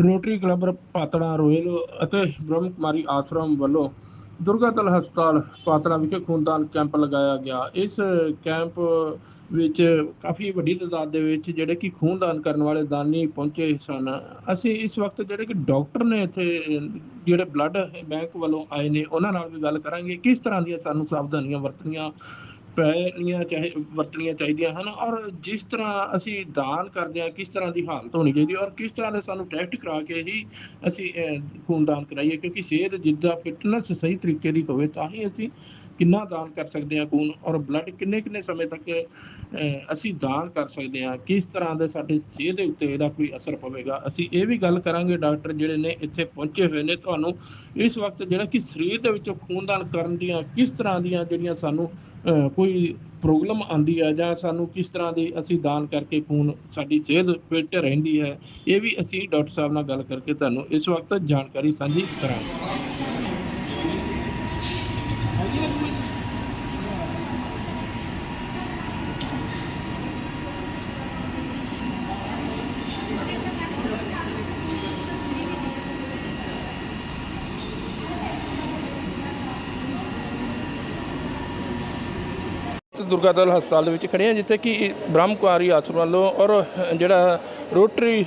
Rotary club Patran royal ਅਤੇ ਬ੍ਰਹਮ ਕੁਮਾਰੀ ਆਸ਼ਰਮ ਵੱਲੋਂ ਦੁਰਗਾਤਲ ਹਸਪਤਾਲ ਪਾਤੜਾ ਵਿਖੇ ਖੂਨਦਾਨ ਕੈਂਪ ਲਗਾਇਆ ਗਿਆ। ਇਸ ਕੈਂਪ ਵਿੱਚ ਕਾਫੀ ਵੱਡੀ ਤਾਦਾਦ ਦੇ ਵਿੱਚ ਜਿਹੜੇ ਕਿ ਖੂਨਦਾਨ ਕਰਨ ਵਾਲੇ ਦਾਨੀ ਪਹੁੰਚੇ ਸਨ। ਅਸੀਂ ਇਸ ਵਕਤ ਜਿਹੜੇ ਕਿ ਡਾਕਟਰ ਨੇ ਇੱਥੇ, ਜਿਹੜੇ ਬਲੱਡ ਬੈਂਕ ਵੱਲੋਂ ਆਏ ਨੇ, ਉਹਨਾਂ ਨਾਲ ਵੀ ਗੱਲ ਕਰਾਂਗੇ। ਕਿਸ ਤਰ੍ਹਾਂ ਦੀਆਂ ਸਾਨੂੰ ਸਾਵਧਾਨੀਆਂ ਵਰਤਣੀਆਂ ਪੈਣੀਆਂ ਚਾਹੀ ਵਰਤਣੀਆਂ ਚਾਹੀਦੀਆਂ ਹਨ ਔਰ ਜਿਸ ਤਰ੍ਹਾਂ ਅਸੀਂ ਦਾਨ ਕਰਦੇ ਹਾਂ ਕਿਸ ਤਰ੍ਹਾਂ ਦੀ ਹਾਲਤ ਹੋਣੀ ਚਾਹੀਦੀ ਔਰ ਕਿਸ ਤਰ੍ਹਾਂ ਦੇ ਸਾਨੂੰ ਟੈਸਟ ਕਰਾ ਕੇ ਹੀ ਅਸੀਂ ਖੂਨਦਾਨ ਕਰਾਈਏ ਕਿਉਂਕਿ ਸਿਹਤ ਜਿੱਦਾਂ ਫਿਟਨੈਸ ਸਹੀ ਤਰੀਕੇ ਦੀ ਹੋਵੇ ਤਾਂ ਹੀ ਅਸੀਂ ਕਿੰਨਾ ਦਾਨ ਕਰ ਸਕਦੇ ਹਾਂ ਖੂਨ ਔਰ ਬਲੱਡ ਕਿੰਨੇ ਕਿੰਨੇ ਸਮੇਂ ਤੱਕ ਅਹ, ਅਸੀਂ ਦਾਨ ਕਰ ਸਕਦੇ ਹਾਂ ਕਿਸ ਤਰ੍ਹਾਂ ਦੇ ਸਾਡੇ ਸਿਹਤ ਦੇ ਉੱਤੇ ਇਹਦਾ ਕੋਈ ਅਸਰ ਪਵੇਗਾ। ਅਸੀਂ ਇਹ ਵੀ ਗੱਲ ਕਰਾਂਗੇ ਡਾਕਟਰ ਜਿਹੜੇ ਨੇ ਇੱਥੇ ਪਹੁੰਚੇ ਹੋਏ ਨੇ ਤੁਹਾਨੂੰ ਇਸ ਵਕਤ ਜਿਹੜਾ ਕਿ ਸਰੀਰ ਦੇ ਵਿੱਚੋਂ ਖੂਨਦਾਨ ਕਰਨ ਦੀਆਂ ਕਿਸ ਤਰ੍ਹਾਂ ਦੀਆਂ ਜਿਹੜੀਆਂ ਸਾਨੂੰ ਕੋਈ ਪ੍ਰੋਬਲਮ ਆਂਦੀ ਹੈ ਜਾਂ ਸਾਨੂੰ ਕਿਸ ਤਰ੍ਹਾਂ ਦੇ ਅਸੀਂ ਦਾਨ ਕਰਕੇ ਖੂਨ ਸਾਡੀ ਸਿਹਤ ਫਿੱਟ ਰਹਿੰਦੀ ਹੈ, ਇਹ ਵੀ ਅਸੀਂ ਡਾਕਟਰ ਸਾਹਿਬ ਨਾਲ ਗੱਲ ਕਰਕੇ ਤੁਹਾਨੂੰ ਇਸ ਵਕਤ ਜਾਣਕਾਰੀ ਸਾਂਝੀ ਕਰਾਂਗੇ। ਦੁਰਗਾਦਲ ਹਸਪਤਾਲ ਦੇ ਵਿੱਚ ਖੜੇ ਹਾਂ ਜਿੱਥੇ ਕਿ ਬ੍ਰਹਮ ਕੁਮਾਰੀ ਆਸ਼ਰਮ ਵੱਲੋਂ ਔਰ ਜਿਹੜਾ ਰੋਟਰੀ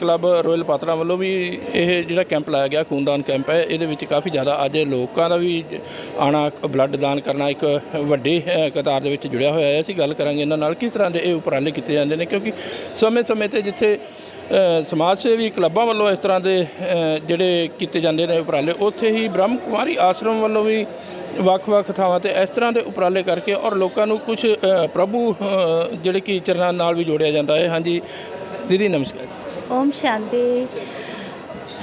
ਕਲੱਬ ਰੋਇਲ ਪਾਤਰਾ ਵੱਲੋਂ ਵੀ ਇਹ ਜਿਹੜਾ ਕੈਂਪ ਲਾਇਆ ਗਿਆ, ਖੂਨਦਾਨ ਕੈਂਪ ਹੈ। ਇਹਦੇ ਵਿੱਚ ਕਾਫੀ ਜ਼ਿਆਦਾ ਅੱਜ ਲੋਕਾਂ ਦਾ ਵੀ ਆਣਾ, ਬਲੱਡ ਦਾਨ ਕਰਨਾ ਇੱਕ ਵੱਡੀ ਕਤਾਰ ਦੇ ਵਿੱਚ ਜੁੜਿਆ ਹੋਇਆ ਹੈ। ਅਸੀਂ ਗੱਲ ਕਰਾਂਗੇ ਇਹਨਾਂ ਨਾਲ ਕਿਸ ਤਰ੍ਹਾਂ ਦੇ ਇਹ ਉਪਰਾਲੇ ਕੀਤੇ ਜਾਂਦੇ ਨੇ, ਕਿਉਂਕਿ ਸਮੇਂ-ਸਮੇਂ ਤੇ ਜਿੱਥੇ ਸਮਾਜ ਸੇਵੀ ਕਲੱਬਾਂ ਵੱਲੋਂ ਇਸ ਤਰ੍ਹਾਂ ਦੇ ਜਿਹੜੇ ਕੀਤੇ ਜਾਂਦੇ ਨੇ ਉਪਰਾਲੇ, ਉੱਥੇ ਹੀ ਬ੍ਰਹਮ ਕੁਮਾਰੀ ਆਸ਼ਰਮ ਵੱਲੋਂ ਵੀ ਵੱਖ-ਵੱਖ ਥਾਵਾਂ ਤੇ ਇਸ ਤਰ੍ਹਾਂ ਦੇ ਉਪਰਾਲੇ ਕਰਕੇ ਔਰ ਲੋਕਾਂ ਨੂੰ ਕੁਝ ਪ੍ਰਭੂ ਅ, ਜਿਹੜੇ ਕਿ ਚਰਨਾਂ ਨਾਲ ਵੀ ਜੋੜਿਆ ਜਾਂਦਾ ਹੈ ਹਾਂਜੀ ਦੀਦੀ ਨਮਸਕਾਰ ਓਮ ਸ਼ਾਂਤੀ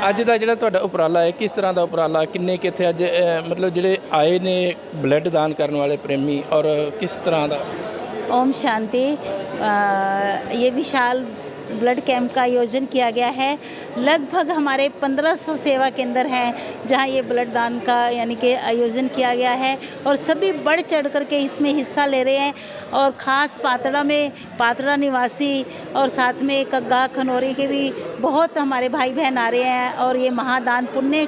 ਅੱਜ ਦਾ ਜਿਹੜਾ ਤੁਹਾਡਾ ਉਪਰਾਲਾ ਹੈ ਕਿਸ ਤਰ੍ਹਾਂ ਦਾ ਉਪਰਾਲਾ ਕਿੰਨੇ ਕਿੱਥੇ ਅੱਜ ਅ, ਮਤਲਬ ਜਿਹੜੇ ਆਏ ਨੇ ਬਲੱਡ ਦਾਨ ਕਰਨ ਵਾਲੇ ਪ੍ਰੇਮੀ ਔਰ ਕਿਸ ਤਰ੍ਹਾਂ ਦਾ ओम शांति अ, ये विशाल ब्लड कैंप का आयोजन किया गया है। लगभग हमारे 1500 सेवा केंद्र हैं, जहाँ ये ब्लड दान का यानी कि आयोजन किया गया है और सभी बढ़ चढ़ कर के इसमें हिस्सा ले रहे हैं और ख़ास पातड़ा में पातड़ा निवासी और साथ में कग्गा खनौरी के भी बहुत हमारे भाई बहन आ रहे हैं और ये महादान पुण्य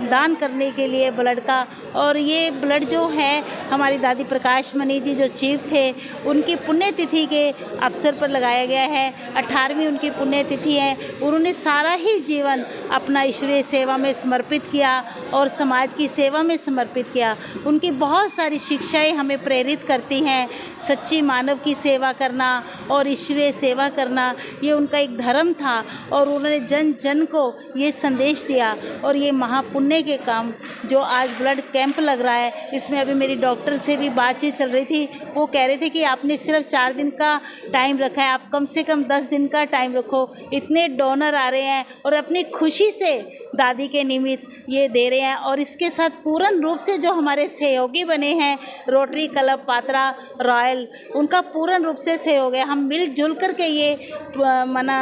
दान करने के लिए ब्लड का और ये ब्लड जो है हमारी दादी प्रकाश मणि जी जो चीफ थे, उनकी पुण्यतिथि के अवसर पर लगाया गया है। अठारहवीं उनकी पुण्यतिथि है। उन्होंने सारा ही जीवन अपना ईश्वरीय सेवा में समर्पित किया और समाज की सेवा में समर्पित किया। उनकी बहुत सारी शिक्षाएँ हमें प्रेरित करती हैं। सच्ची मानव की सेवा करना और ईश्वरीय सेवा करना, ये उनका एक धर्म था और उन्होंने जन जन को ये संदेश दिया और ये महापुण्य के काम जो आज ब्लड कैंप लग रहा है, इसमें अभी मेरी डॉक्टर से भी बातचीत चल रही थी वो कह रहे थे कि आपने सिर्फ चार दिन का टाइम रखा है आप कम से कम दस दिन का टाइम रखो इतने डोनर आ रहे हैं और अपनी खुशी से दादी के निमित्त ये दे रहे हैं और इसके साथ पूर्ण रूप से जो हमारे सहयोगी बने हैं रोटरी क्लब पात्रा रॉयल उनका पूर्ण रूप से सहयोग है। हम मिलजुल कर के ये मना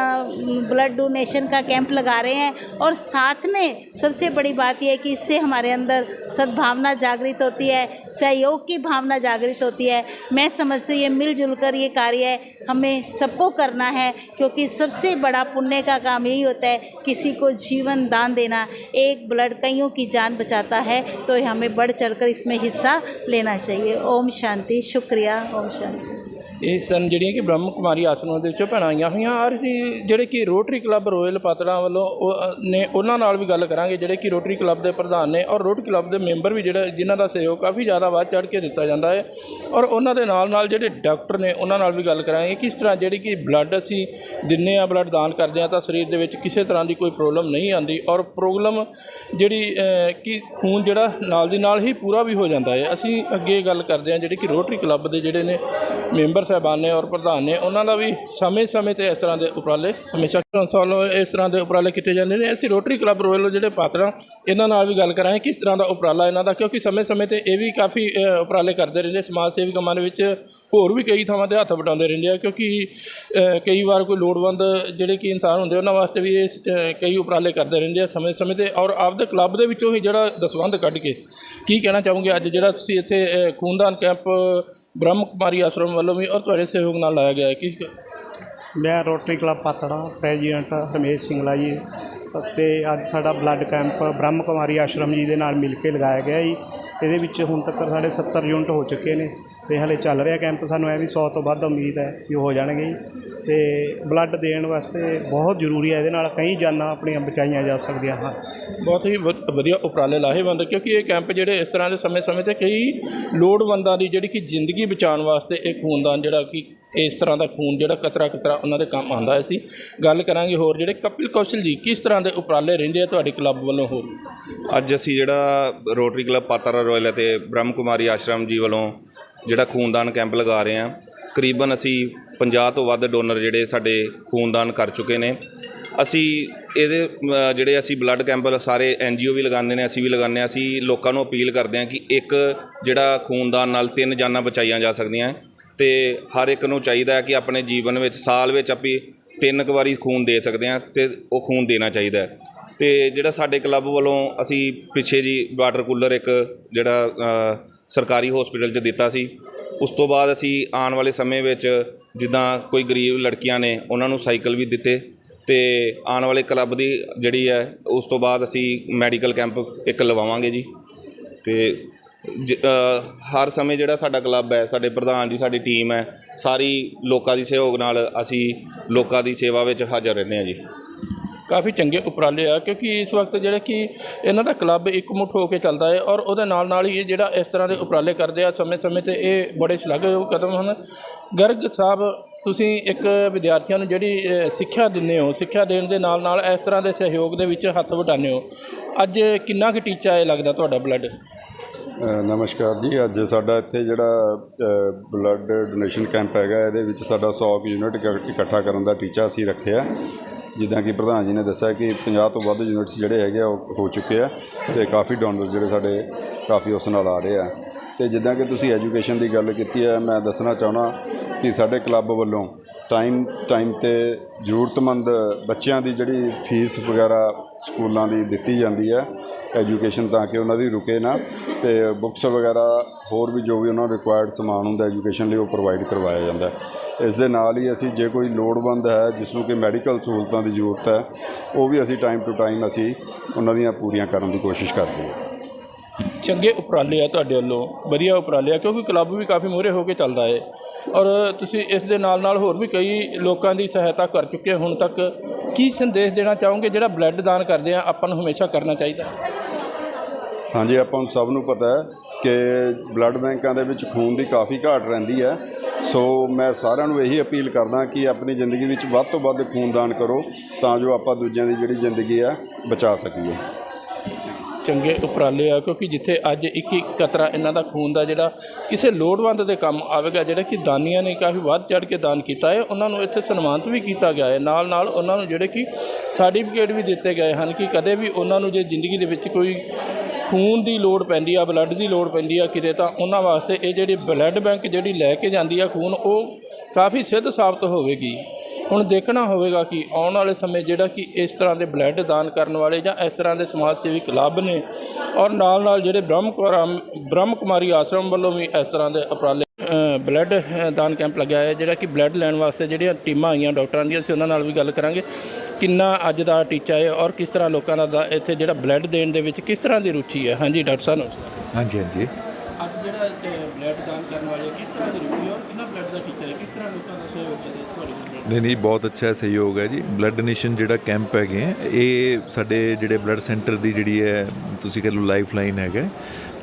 ब्लड डोनेशन का कैंप लगा रहे हैं और साथ में सबसे बड़ी बात यह है कि इससे हमारे अंदर सद्भावना जागृत होती है, सहयोग की भावना जागृत होती है। मैं समझती हूँ ये मिलजुल कर ये कार्य हमें सबको करना है, क्योंकि सबसे बड़ा पुण्य का काम यही होता है, किसी को जीवन दान। देना एक ब्लड कईयों की जान बचाता है तो हमें बढ़ चढ़कर इसमें हिस्सा लेना चाहिए ओम शांति शुक्रिया ओम शांति ਇਹ ਸਨ ਜਿਹੜੀਆਂ ਕਿ ਬ੍ਰਹਮ ਕੁਮਾਰੀ ਆਸ਼ਰਮ ਦੇ ਵਿੱਚੋਂ ਭੈਣਾਂ ਆਈਆਂ ਹੋਈਆਂ। ਔਰ ਅਸੀਂ ਜਿਹੜੇ ਕਿ ਰੋਟਰੀ ਕਲੱਬ ਰੋਇਲ ਪਾਤਲਾ ਵੱਲੋਂ ਉਹ, ਨੇ ਉਹਨਾਂ ਨਾਲ ਵੀ ਗੱਲ ਕਰਾਂਗੇ। ਜਿਹੜੇ ਕਿ ਰੋਟਰੀ ਕਲੱਬ ਦੇ ਪ੍ਰਧਾਨ ਨੇ ਔਰ ਰੋਟਰੀ ਕਲੱਬ ਦੇ ਮੈਂਬਰ ਵੀ ਜਿਹੜੇ ਜਿਨ੍ਹਾਂ ਦਾ ਸਹਿਯੋਗ ਕਾਫੀ ਜ਼ਿਆਦਾ ਵੱਧ ਚੜ੍ਹ ਕੇ ਦਿੱਤਾ ਜਾਂਦਾ ਹੈ। ਔਰ ਉਹਨਾਂ ਦੇ ਨਾਲ ਨਾਲ ਜਿਹੜੇ ਡਾਕਟਰ ਨੇ ਉਹਨਾਂ ਨਾਲ ਵੀ ਗੱਲ ਕਰਾਂਗੇ ਕਿਸ ਤਰ੍ਹਾਂ ਜਿਹੜੀ ਕਿ ਬਲੱਡ ਅਸੀਂ ਦਿੰਨੇ ਆ ਬਲੱਡ ਦਾਨ ਕਰਦੇ ਆ ਤਾਂ ਸਰੀਰ ਦੇ ਵਿੱਚ ਕਿਸੇ ਤਰ੍ਹਾਂ ਦੀ ਕੋਈ ਪ੍ਰੋਬਲਮ ਨਹੀਂ ਆਉਂਦੀ ਔਰ ਪ੍ਰੋਬਲਮ ਜਿਹੜੀ ਕਿ ਖੂਨ ਜਿਹੜਾ ਨਾਲ ਦੀ ਨਾਲ ਹੀ ਪੂਰਾ ਵੀ ਹੋ ਜਾਂਦਾ ਹੈ। ਅਸੀਂ ਅੱਗੇ ਗੱਲ ਕਰਦੇ ਹਾਂ ਜਿਹੜੇ ਕਿ ਰੋਟਰੀ ਕਲੱਬ ਦੇ ਜਿਹੜੇ ਨੇ ਮੈਂਬਰ ਸਾਹਿਬਾਨ ਨੇ ਔਰ ਪ੍ਰਧਾਨ ਨੇ ਉਹਨਾਂ ਦਾ ਵੀ ਸਮੇਂ-ਸਮੇਂ ਤੇ ਇਸ ਤਰ੍ਹਾਂ ਦੇ ਉਪਰਾਲੇ ਹਮੇਸ਼ਾ ਸੰਸਥਾ ਵੱਲੋਂ ਇਸ ਤਰ੍ਹਾਂ ਦੇ ਉਪਰਾਲੇ ਕੀਤੇ ਜਾਂਦੇ ਨੇ। ਅਸੀਂ ਰੋਟਰੀ ਕਲੱਬ ਰੋਇਲ ਜਿਹੜੇ ਪਾਤਰਾਂ ਇਹਨਾਂ ਨਾਲ ਵੀ ਗੱਲ ਕਰਾਂਗੇ ਕਿਸ ਤਰ੍ਹਾਂ ਦਾ ਉਪਰਾਲਾ ਇਹਨਾਂ ਦਾ, ਕਿਉਂਕਿ ਸਮੇਂ-ਸਮੇਂ ਤੇ ਇਹ ਵੀ ਕਾਫੀ ਉਪਰਾਲੇ ਕਰਦੇ ਰਹਿੰਦੇ। ਸਮਾਜ ਸੇਵੀ ਕੰਮਾਂ ਦੇ ਵਿੱਚ ਹੋਰ ਵੀ ਕਈ ਥਾਵਾਂ ਤੇ ਹੱਥ ਵਟਾਉਂਦੇ ਰਹਿੰਦੇ ਆ, ਕਿਉਂਕਿ ਕਈ ਵਾਰ ਕੋਈ ਲੋੜਵੰਦ ਜਿਹੜੇ ਕਿ ਇਨਸਾਨ ਹੁੰਦੇ ਉਹਨਾਂ ਵਾਸਤੇ ਵੀ ਇਹ ਕਈ ਉਪਰਾਲੇ ਕਰਦੇ ਰਹਿੰਦੇ ਆ ਸਮੇਂ-ਸਮੇਂ ਤੇ। ਔਰ ਆਪਦੇ ਕਲੱਬ ਦੇ ਵਿੱਚੋਂ ਹੀ ਜਿਹੜਾ ਦਸਵੰਧ ਕੱਢ ਕੇ ਕੀ ਕਹਿਣਾ ਚਾਹੋਗੇ? ਅੱਜ ਜਿਹੜਾ ਤੁਸੀਂ ਇੱਥੇ ਖੂਨਦਾਨ ਕੈਂਪ ਬ੍ਰਹਮ ਕੁਮਾਰੀ ਆਸ਼ਰਮ ਵੱਲੋਂ ਵੀ ਔਰ ਤੁਹਾਡੇ ਸਹਿਯੋਗ ਨਾਲ ਲਾਇਆ ਗਿਆ ਹੈ ਕਿ ਮੈਂ Rotary club Patran, president Ramesh Singla ji, ਅਤੇ ਅੱਜ ਸਾਡਾ ਬਲੱਡ ਕੈਂਪ ਬ੍ਰਹਮ ਕੁਮਾਰੀ ਆਸ਼ਰਮ ਜੀ ਦੇ ਨਾਲ ਮਿਲ ਕੇ ਲਗਾਇਆ ਗਿਆ ਜੀ। ਇਹਦੇ ਵਿੱਚ ਹੁਣ ਤੱਕ ਸਾਡੇ 70 ਯੂਨਿਟ ਹੋ ਚੁੱਕੇ ਨੇ ਤੇ ਹਲੇ ਚੱਲ ਰਿਹਾ ਕੈਂਪ। ਸਾਨੂੰ ਇਹ ਵੀ 100 ਤੋਂ ਵੱਧ ਉਮੀਦ ਹੈ ਕਿ ਹੋ ਜਾਣਗੇ ਜੀ। ਤੇ ਬਲੱਡ ਦੇਣ ਵਾਸਤੇ ਬਹੁਤ ਜ਼ਰੂਰੀ ਹੈ ਇਹਦੇ ਨਾਲ ਕਈ ਜਾਨਾਂ ਆਪਣੀਆਂ ਬਚਾਈਆਂ ਜਾ ਸਕਦੀਆਂ ਹਨ। ਬਹੁਤ ਹੀ ਵ- ਵਧੀਆ ਉਪਰਾਲੇ ਲਾਹੇਵੰਦ ਕਿਉਂਕਿ ਇਹ ਕੈਂਪ ਜਿਹੜੇ ਇਸ ਤਰ੍ਹਾਂ ਦੇ ਸਮੇਂ-ਸਮੇਂ ਤੇ ਕਈ ਲੋੜਵੰਦਾਂ ਦੀ ਜਿਹੜੀ ਕਿ ਜ਼ਿੰਦਗੀ ਬਚਾਉਣ ਵਾਸਤੇ ਇਹ ਖੂਨਦਾਨ ਜਿਹੜਾ ਕਿ ਇਸ ਤਰ੍ਹਾਂ ਦਾ ਖੂਨ ਜਿਹੜਾ ਕਤਰਾ ਕਤਰਾ ਉਹਨਾਂ ਦੇ ਕੰਮ ਆਉਂਦਾ ਹੈ ਸੀ। ਗੱਲ ਕਰਾਂਗੇ ਹੋਰ ਜਿਹੜੇ ਕਪਿਲ ਕੌਸ਼ਲ ਜੀ, ਕਿਸ ਤਰ੍ਹਾਂ ਦੇ ਉਪਰਾਲੇ ਰਹਿੰਦੇ ਆ ਤੁਹਾਡੇ ਕਲੱਬ ਵੱਲੋਂ ਹੋਰ? ਅੱਜ ਅਸੀਂ ਜਿਹੜਾ ਰੋਟਰੀ ਕਲੱਬ ਪਾਤਾਰਾ ਰੋਇਲ ਅਤੇ ਬ੍ਰਹਮ ਕੁਮਾਰੀ ਆਸ਼ਰਮ ਜੀ ਵੱਲੋਂ ਜਿਹੜਾ ਖੂਨਦਾਨ ਕੈਂਪ ਲਗਾ ਰਹੇ ਹਾਂ, ਕਰੀਬਨ ਅਸੀਂ 50 ਤੋਂ ਵੱਧ ਡੋਨਰ ਜਿਹੜੇ ਸਾਡੇ ਖੂਨਦਾਨ ਕਰ ਚੁੱਕੇ ਨੇ। ਅਸੀਂ ਇਹਦੇ ਜਿਹੜੇ ਅਸੀਂ ਬਲੱਡ ਕੈਂਪ ਸਾਰੇ ਐਨਜੀਓ ਵੀ ਲਗਾਉਂਦੇ ਨੇ, ਅਸੀਂ ਵੀ ਲਗਾਉਂਦੇ ਹਾਂ, ਅਸੀਂ ਲੋਕਾਂ ਨੂੰ ਅਪੀਲ ਕਰਦੇ ਹਾਂ ਕਿ ਇੱਕ ਜਿਹੜਾ ਖੂਨਦਾਨ ਨਾਲ ਤਿੰਨ ਜਾਨਾਂ ਬਚਾਈਆਂ ਜਾ ਸਕਦੀਆਂ ਹੈ ਤੇ ਹਰ ਇੱਕ ਨੂੰ ਚਾਹੀਦਾ ਹੈ ਕਿ ਆਪਣੇ ਜੀਵਨ ਵਿੱਚ, ਸਾਲ ਵਿੱਚ ਆਪੀ ਤਿੰਨ ਕੁ ਵਾਰੀ ਖੂਨ ਦੇ ਸਕਦੇ ਹਾਂ ਤੇ ਉਹ ਖੂਨ ਦੇਣਾ ਚਾਹੀਦਾ ਹੈ। ਤੇ ਜਿਹੜਾ ਸਾਡੇ ਕਲੱਬ ਵੱਲੋਂ ਅਸੀਂ ਪਿੱਛੇ ਜੀ ਵਾਟਰ ਕੂਲਰ ਇੱਕ ਜਿਹੜਾ ਸਰਕਾਰੀ ਹਸਪੀਟਲ 'ਚ ਦਿੱਤਾ ਸੀ, ਉਸ ਤੋਂ ਬਾਅਦ ਅਸੀਂ ਆਉਣ ਵਾਲੇ ਸਮੇਂ ਵਿੱਚ ਜਿੱਦਾਂ ਕੋਈ ਗਰੀਬ ਲੜਕੀਆਂ ਨੇ, ਉਹਨਾਂ ਨੂੰ ਸਾਈਕਲ ਵੀ ਦਿੱਤੇ ਤੇ ਆਉਣ ਵਾਲੇ ਕਲੱਬ ਦੀ ਜਿਹੜੀ ਹੈ ਉਸ ਤੋਂ ਬਾਅਦ ਅਸੀਂ ਮੈਡੀਕਲ ਕੈਂਪ ਇੱਕ ਲਵਾਵਾਂਗੇ ਜੀ। ਤੇ ਜ- ਅ, ਹਰ ਸਮੇਂ ਜਿਹੜਾ ਸਾਡਾ ਕਲੱਬ ਹੈ ਸਾਡੇ ਪ੍ਰਧਾਨ ਜੀ ਸਾਡੀ ਟੀਮ ਹੈ ਸਾਰੀ ਲੋਕਾਂ ਦੀ ਸਹਿਯੋਗ ਨਾਲ ਅਸੀਂ ਲੋਕਾਂ ਦੀ ਸੇਵਾ ਵਿੱਚ ਹਾਜ਼ਰ ਰਹਿੰਦੇ ਹਾਂ ਜੀ। ਕਾਫੀ ਚੰਗੇ ਉਪਰਾਲੇ ਆ ਕਿਉਂਕਿ ਇਸ ਵਕਤ ਜਿਹੜਾ ਕਿ ਇਹਨਾਂ ਦਾ ਕਲੱਬ ਇਕਮੁੱਠ ਹੋ ਕੇ ਚੱਲਦਾ ਹੈ ਔਰ ਉਹਦੇ ਨਾਲ ਨਾਲ ਹੀ ਇਹ ਜਿਹੜਾ ਇਸ ਤਰ੍ਹਾਂ ਦੇ ਉਪਰਾਲੇ ਕਰਦੇ ਆ ਸਮੇਂ-ਸਮੇਂ ਤੇ ਇਹ ਬੜੇ ਸ਼ਲਾਘਾਯੋਗ ਕਦਮ ਹਨ। ਗਰਗ ਸਾਹਿਬ ਤੁਸੀਂ ਇੱਕ ਵਿਦਿਆਰਥੀਆਂ ਨੂੰ ਜਿਹੜੀ ਅ, ਸਿੱਖਿਆ ਦਿੰਦੇ ਹੋ ਸਿੱਖਿਆ ਦੇਣ ਦੇ ਨਾਲ ਨਾਲ ਇਸ ਤਰ੍ਹਾਂ ਦੇ ਸਹਿਯੋਗ ਦੇ ਵਿੱਚ ਹੱਥ ਵਟਾਉਂਦੇ ਹੋ। ਅੱਜ ਕਿੰਨਾ ਕੁ ਟੀਚਾ ਹੈ ਲੱਗਦਾ ਤੁਹਾਡਾ ਬਲੱਡ ਅ, ਨਮਸਕਾਰ ਜੀ ਅੱਜ ਸਾਡਾ ਇੱਥੇ ਜਿਹੜਾ ਬਲੱਡ ਡੋਨੇਸ਼ਨ ਕੈਂਪ ਹੈਗਾ ਇਹਦੇ ਵਿੱਚ ਸਾਡਾ 100 ਕੁ ਯੂਨਿਟ ਇਕ- ਇਕੱਠਾ ਕਰਨ ਦਾ ਟੀਚਾ ਅਸੀਂ ਰੱਖਿਆ। ਜਿੱਦਾਂ ਕਿ ਪ੍ਰਧਾਨ ਜੀ ਨੇ ਦੱਸਿਆ ਕਿ 50 ਤੋਂ ਵੱਧ ਯੂਨਿਟਸ ਜਿਹੜੇ ਹੈਗੇ ਆ ਉਹ ਹੋ ਚੁੱਕੇ ਆ ਤੇ ਕਾਫੀ ਡੋਨਰਸ ਜਿਹੜੇ ਸਾਡੇ ਕਾਫੀ ਉਸ ਨਾਲ ਆ ਰਹੇ ਆ। ਤੇ ਜਿੱਦਾਂ ਕਿ ਤੁਸੀਂ ਐਜੂਕੇਸ਼ਨ ਦੀ ਗੱਲ ਕੀਤੀ ਹੈ, ਮੈਂ ਦੱਸਣਾ ਚਾਹਣਾ ਕਿ ਸਾਡੇ ਕਲੱਬ ਵੱਲੋਂ ਟਾਈਮ ਟਾਈਮ ਤੇ ਜ਼ਰੂਰਤਮੰਦ ਬੱਚਿਆਂ ਦੀ ਜਿਹੜੀ ਫੀਸ ਵਗੈਰਾ ਸਕੂਲਾਂ ਦੀ ਦਿੱਤੀ ਜਾਂਦੀ ਹੈ ਐਜੂਕੇਸ਼ਨ ਤਾਂ ਕਿ ਉਹਨਾਂ ਦੀ ਰੁਕੇ ਨਾ ਤੇ ਬੁੱਕਸ ਵਗੈਰਾ ਹੋਰ ਵੀ ਜੋ ਵੀ ਉਹਨਾਂ ਨੂੰ ਰਿਕੁਆਇਰਡ ਸਮਾਨ ਹੁੰਦਾ ਐਜੂਕੇਸ਼ਨ ਲਈ ਉਹ ਪ੍ਰੋਵਾਈਡ ਕਰਵਾਇਆ ਜਾਂਦਾ ਇਸ ਦੇ ਨਾਲ ਹੀ ਅਸੀਂ ਜੇ ਕੋਈ ਲੋੜਵੰਦ ਹੈ, ਜਿਸ ਨੂੰ ਕਿ ਮੈਡੀਕਲ ਸਹੂਲਤਾਂ ਦੀ ਜ਼ਰੂਰਤ ਹੈ, ਉਹ ਵੀ ਅਸੀਂ ਟਾਈਮ ਟੂ ਟਾਈਮ ਅਸੀਂ ਉਹਨਾਂ ਦੀਆਂ ਪੂਰੀਆਂ ਕਰਨ ਦੀ ਕੋਸ਼ਿਸ਼ ਕਰਦੇ ਹਾਂ। ਚੰਗੇ ਉਪਰਾਲੇ ਆ ਤੁਹਾਡੇ ਵੱਲੋਂ, ਵਧੀਆ ਉਪਰਾਲੇ ਆ, ਕਿਉਂਕਿ ਕਲੱਬ ਵੀ ਕਾਫੀ ਮੂਹਰੇ ਹੋ ਕੇ ਚੱਲਦਾ ਏ। ਔਰ ਤੁਸੀਂ ਇਸ ਦੇ ਨਾਲ ਨਾਲ ਹੋਰ ਵੀ ਕਈ ਲੋਕਾਂ ਦੀ ਸਹਾਇਤਾ ਕਰ ਚੁੱਕੇ ਹੋ ਹੁਣ ਤੱਕ। ਕੀ ਸੰਦੇਸ਼ ਦੇਣਾ ਚਾਹੋਗੇ ਜਿਹੜਾ ਬਲੱਡ ਦਾਨ ਕਰਦੇ ਆ, ਆਪਾਂ ਨੂੰ ਹਮੇਸ਼ਾ ਕਰਨਾ ਚਾਹੀਦਾ? ਹਾਂਜੀ, ਆਪਾਂ ਨੂੰ ਸਭ ਨੂੰ ਪਤਾ ਹੈ ਕਿ ਬਲੱਡ ਬੈਂਕਾਂ ਦੇ ਵਿੱਚ ਖੂਨ ਦੀ ਕਾਫੀ ਘਾਟ ਰਹਿੰਦੀ ਹੈ। ਸੋ ਮੈਂ ਸਾਰਿਆਂ ਨੂੰ ਇਹੀ ਅਪੀਲ ਕਰਦਾ ਕਿ ਆਪਣੀ ਜ਼ਿੰਦਗੀ ਵਿੱਚ ਵੱਧ ਤੋਂ ਵੱਧ ਖੂਨਦਾਨ ਕਰੋ, ਤਾਂ ਜੋ ਆਪਾਂ ਦੂਜਿਆਂ ਦੀ ਜਿਹੜੀ ਜ਼ਿੰਦਗੀ ਆ, ਬਚਾ ਸਕੀਏ। ਚੰਗੇ ਉਪਰਾਲੇ ਆ, ਕਿਉਂਕਿ ਜਿੱਥੇ ਅੱਜ ਇੱਕ ਇੱਕ ਕਤਰਾ ਇਹਨਾਂ ਦਾ ਖੂਨ ਦਾ ਜਿਹੜਾ ਕਿਸੇ ਲੋੜਵੰਦ ਦੇ ਕੰਮ ਆਵੇਗਾ, ਜਿਹੜਾ ਕਿ ਦਾਨੀਆਂ ਨੇ ਕਾਫੀ ਵੱਧ ਚੜ ਕੇ ਦਾਨ ਕੀਤਾ ਹੈ, ਉਹਨਾਂ ਨੂੰ ਇੱਥੇ ਸਨਮਾਨਿਤ ਵੀ ਕੀਤਾ ਗਿਆ ਹੈ। ਨਾਲ ਨਾਲ ਉਹਨਾਂ ਨੂੰ ਜਿਹੜੇ ਕਿ ਸਰਟੀਫਿਕੇਟ ਵੀ ਦਿੱਤੇ ਗਏ ਹਨ ਕਿ ਕਦੇ ਵੀ ਉਹਨਾਂ ਨੂੰ ਜੇ ਜ਼ਿੰਦਗੀ ਦੇ ਵਿੱਚ ਕੋਈ ਖੂਨ ਦੀ ਲੋੜ ਪੈਂਦੀ ਆ, ਬਲੱਡ ਦੀ ਲੋੜ ਪੈਂਦੀ ਆ ਕਿਤੇ, ਤਾਂ ਉਹਨਾਂ ਵਾਸਤੇ ਇਹ ਜਿਹੜੀ ਬਲੱਡ ਬੈਂਕ ਜਿਹੜੀ ਲੈ ਕੇ ਜਾਂਦੀ ਆ ਖੂਨ, ਉਹ ਕਾਫੀ ਸਿੱਧ ਸਾਬਤ ਹੋਵੇਗੀ। ਹੁਣ ਦੇਖਣਾ ਹੋਵੇਗਾ ਕਿ ਆਉਣ ਵਾਲੇ ਸਮੇਂ ਜਿਹੜਾ ਕਿ ਇਸ ਤਰ੍ਹਾਂ ਦੇ ਬਲੱਡ ਦਾਨ ਕਰਨ ਵਾਲੇ ਜਾਂ ਇਸ ਤਰ੍ਹਾਂ ਦੇ ਸਮਾਜ ਸੇਵੀ ਕਲੱਬ ਨੇ ਔਰ ਨਾਲ ਨਾਲ ਜਿਹੜੇ ਬ੍ਰਹਮ ਬ੍ਰਹਮ ਕੁਮਾਰੀ ਆਸ਼ਰਮ ਵੱਲੋਂ ਵੀ ਇਸ ਤਰ੍ਹਾਂ ਦੇ ਉਪਰਾਲੇ ਬਲੱਡ ਦਾਨ ਕੈਂਪ ਲੱਗਿਆ ਹੈ ਜਿਹੜਾ ਕਿ ਬਲੱਡ ਲੈਣ ਵਾਸਤੇ ਜਿਹੜੀਆਂ ਟੀਮਾਂ ਆਈਆਂ ਡਾਕਟਰਾਂ ਦੀਆਂ ਅਸੀਂ ਉਹਨਾਂ ਨਾਲ ਵੀ ਗੱਲ ਕਰਾਂਗੇ। ਕਿੰਨਾ ਅੱਜ ਦਾ ਟੀਚਾ ਹੈ ਔਰ ਕਿਸ ਤਰ੍ਹਾਂ ਲੋਕਾਂ ਦਾ ਇੱਥੇ ਜਿਹੜਾ ਬਲੱਡ ਦੇਣ ਦੇ ਵਿੱਚ ਕਿਸ ਤਰ੍ਹਾਂ ਦੀ ਰੁਚੀ ਹੈ? ਹਾਂਜੀ ਡਾਕਟਰ ਸਾਹਿਬ ਨਮਸਕਾਰ। ਹਾਂਜੀ ਹਾਂਜੀ। ਅੱਜ ਜਿਹੜਾ ਬਲੱਡ ਦਾਨ ਕਰਨ ਵਾਲੇ ਕਿਸ ਤਰ੍ਹਾਂ ਦੀ ਰੁਚੀ ਹੈ ਔਰ ਕਿੰਨਾ ਬਲੱਡ ਦਾ ਟੀਚਾ ਹੈ? ਕਿਸ ਤਰ੍ਹਾਂ ਲੋਕਾਂ ਦਾ ਸਹਿਯੋਗ ਹੈ ਤੁਹਾਡੇ ਨਹੀਂ ਨਹੀਂ ਬਹੁਤ ਅੱਛਾ ਸਹਿਯੋਗ ਹੈ ਜੀ। ਬਲੱਡ ਡੋਨੇਸ਼ਨ ਜਿਹੜਾ ਕੈਂਪ ਹੈਗੇ ਹੈ, ਇਹ ਸਾਡੇ ਜਿਹੜੇ ਬਲੱਡ ਸੈਂਟਰ ਦੀ ਜਿਹੜੀ ਹੈ ਤੁਸੀਂ ਕਹ ਲਓ ਲਾਈਫ ਲਾਈਨ ਹੈਗਾ